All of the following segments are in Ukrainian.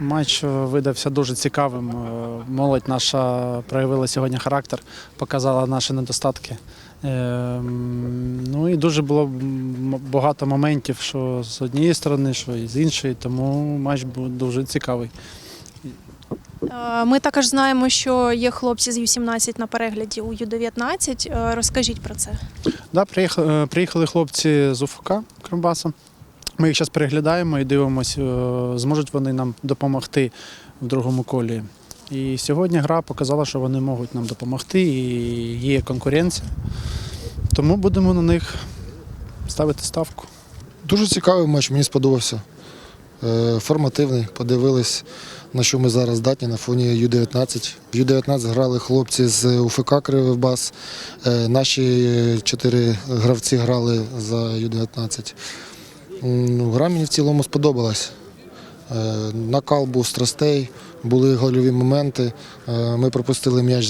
Матч е, видався дуже цікавим. Е, Молодь наша проявила сьогодні характер, показала наші недостатки. Е, Ну і дуже було багато моментів, що з однієї сторони, що і з іншої, тому матч був дуже цікавий. Ми також знаємо, що є хлопці з Ю-17 на перегляді у Ю-19. Е, Розкажіть про це. Да, приїхали, хлопці з УФК Кримбаса. Ми їх зараз переглядаємо і дивимося, зможуть вони нам допомогти в другому колі. І сьогодні гра показала, що вони можуть нам допомогти, і є конкуренція. Тому будемо на них ставити ставку. Дуже цікавий матч, мені сподобався. Е, Формативний, подивились, на що ми зараз здатні на фоні Ю-19. В Ю-19 грали хлопці з УФК Кривий Е, Наші чотири гравці грали за Ю-19. Ну, Гра мені в цілому сподобалась. Е, Накал був страстей, були гольові моменти. Е, Ми пропустили м'яч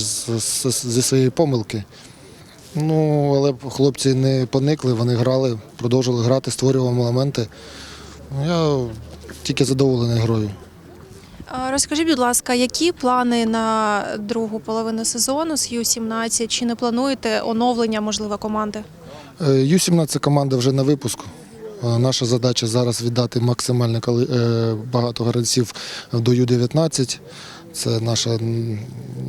зі своєї помилки. Ну, але хлопці не поникли, вони грали, продовжили грати, створювали моменти. Ну, Я тільки задоволений грою. Розкажіть, будь ласка, які плани на другу половину сезону з Ю-17? Чи не плануєте оновлення, можливо, команди? Е, Ю-17 команда вже на випуску. Е, Наша задача зараз віддати максимально е, багато гравців до Ю-19. Це наша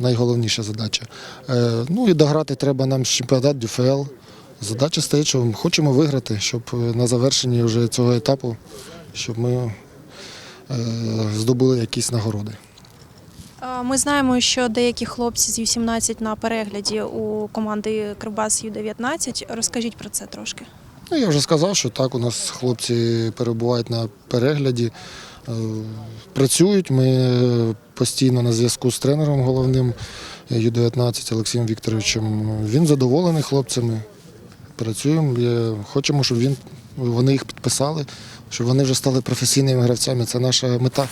найголовніша задача. Е, Ну і дограти треба нам чемпіонат ДЮФЛ. Задача стоїть, що ми хочемо виграти, щоб на завершенні вже цього етапу, щоб ми здобули якісь нагороди. Ми знаємо, що деякі хлопці з Ю-17 на перегляді у команди Кривбас Ю-19. Розкажіть про це трошки. Ну, я вже сказав, що так, у нас хлопці перебувають на перегляді, е, працюють. Ми е, постійно на зв'язку з тренером головним Ю-19 Олексієм Вікторовичем. Він задоволений хлопцями. Працюємо. Хочемо, щоб він, вони їх підписали, щоб вони вже стали професійними гравцями. Це наша мета.